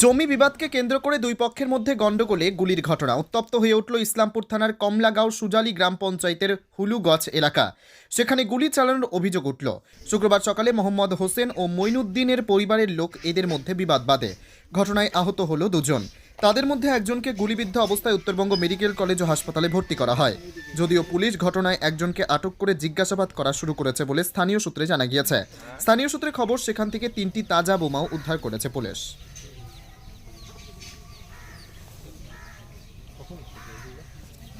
জমি বিবাদকে কেন্দ্র করে দুই পক্ষের মধ্যে গণ্ডগোলে গুলির ঘটনা। উত্তপ্ত হয়ে উঠল ইসলামপুর থানার কমলাগাঁও সুজালি গ্রাম পঞ্চায়েতের হুলুগছ এলাকা। সেখানে গুলি চালানোর অভিযোগ উঠল। শুক্রবার সকালে মোহাম্মদ হোসেন ও মইনুদ্দিনের পরিবারের লোক এদের মধ্যে বিবাদ বাঁধে। ঘটনায় আহত হলো দুজন। তাদের মধ্যে একজনকে গুলিবিদ্ধ অবস্থায় উত্তরবঙ্গ মেডিকেল কলেজ ও হাসপাতালে ভর্তি করা হয়। যদিও পুলিশ ঘটনায় একজনকে আটক করে জিজ্ঞাসাবাদ করা শুরু করেছে বলে স্থানীয় সূত্রে জানা গিয়েছে। স্থানীয় সূত্রে খবর, সেখান থেকে তিনটি তাজা বোমাও উদ্ধার করেছে পুলিশ।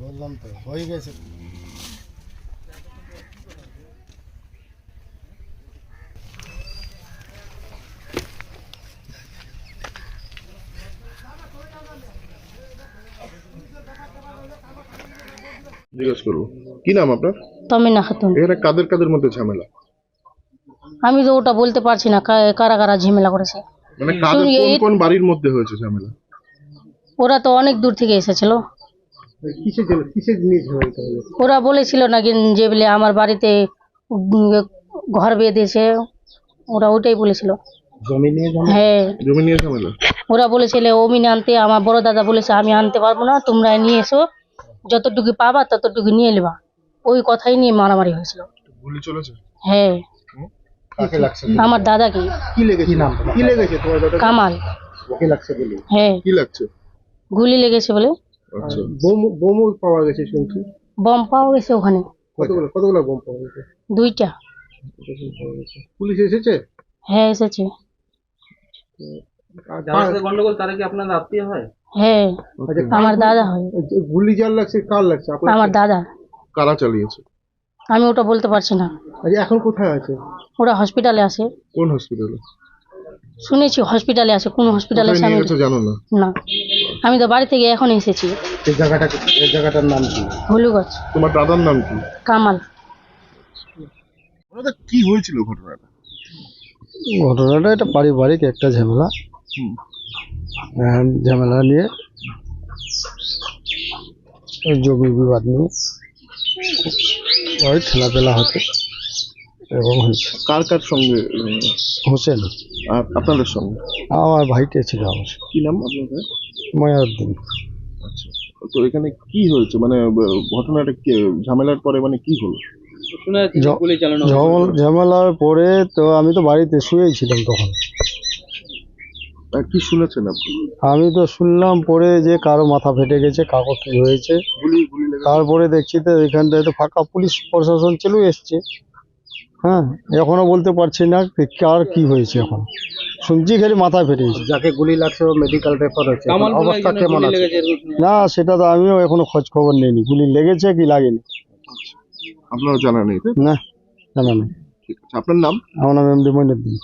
বললাম তো হয়ে গেছে। জিজ্ঞেস করব। কি নাম আপনার? তমিনা খাতুন। এখানে কাদের কাদের মধ্যে ঝামেলা? আমি তো ওটা বলতে পারছি না কা- কারা কারা ঝামেলা করেছে। মানে কাদের শুনি কোন এই- কোন বাড়ির মধ্যে হয়েছে ঝামেলা? ওরা তো অনেক দূর থেকে এসেছিল। কিসের জন্য কিসের জিনিস হয়েছে ওরা বলেছিল নাকি যে বলে আমার বাড়িতে উম, ঘর বেঁধেছে ওরা ওটাই বলেছিল। জমি নিয়ে ঝামেলা? হ্যাঁ। জমি নিয়ে ঝামেলা? ওরা বলেছিল অমিনে আনতে আমার বড় দাদা বলেছে আমি আনতে পারব না তোমরা নিয়ে এসো। যতটুকু পাবা ততটুকু নিয়ে নেবা। ওই কথাই নিয়ে মারামারি হয়েছিল। গুলি চলেছে? হ্যাঁ। কাকে লাগছে আমার দাদাকে। কি লেগেছে? নাম কি লেগেছে তোমার দাদা কামাল। কি লাগছে বলে হ্যাঁ। কি লাগছে? গুলি লেগেছে বলে। আচ্ছা। বোম পাওয়া গেছে শুনছি। বম পাওয়া গেছে ওখানে। কতগুলো কতগুলো বোম পাওয়া গেছে? দুইটা? পুলিশ এসেছে? হ্যাঁ এসেছে। গন্ডগোল তারা কি আপনার আত্মীয় হয়? হ্যাঁ আচ্ছা, আমার দাদা হয়। গুলি যার লাগছে কার লাগছে? আমার দাদা। কারা চালিয়েছে? আমি ওটা বলতে পারছি না। আচ্ছা, এখন কোথায় আছে? ওরা হসপিটালে আসে কোন হসপিটালে শুনেছি হসপিটালে আসে কোন হসপিটালে আসে আমি জানো না? না। আমি তো বাড়ি থেকে এখন এসেছি। এই জায়গাটা এই জায়গাটার নাম কি? হলুগছ। তোমার দাদার নাম কি? কামাল। ওনাদের কি হয়েছিল ঘটনাটা? ঘটনাটা এটা পারিবারিক একটা ঝামেলা। হুম। ঝামেলা নিয়ে ওই জমি বিবাদ নিয়ে ওই ঠেলাপেলা হতে এবং হয়েছে কার কার সঙ্গে হোসেন। আর আপনাদের সঙ্গে? আমার ভাইটে ছিল আমার কি নাম আপনাদের? ময়াউদ্দিন আচ্ছা তো এখানে কি হয়েছে? মানে ঘটনাটা কি ঝামেলার পরে মানে কি হলো? ঝামেলার পরে তো আমি তো বাড়িতে শুয়েই ছিলাম তখন। আর কি শুনেছেন আপনি? আমি তো শুনলাম পরে যে কারও মাথা ফেটে গেছে কারও কি হয়েছে? গুলি গুলি লেগে তারপরে দেখছি তো এখানটায় তো ফাঁকা পুলিশ প্রশাসন চলে এসছে। হ্যাঁ এখনও বলতে পারছি না যে কার কি হয়েছে এখন। শুনছি খালি মাথা ফেটে গেছে। যাকে গুলি লাগছে মেডিকেল রেফার হচ্ছে অবস্থা কেমন আছে? না সেটা তো আমিও এখনও খোঁজ খবর নেইনি। গুলি লেগেছে কি লাগেনি? আপনারও জানা নেই তাই? না জানা নেই। ঠিক আছে। আপনার নাম? আমার নাম এমডি মইনুদ্দিন।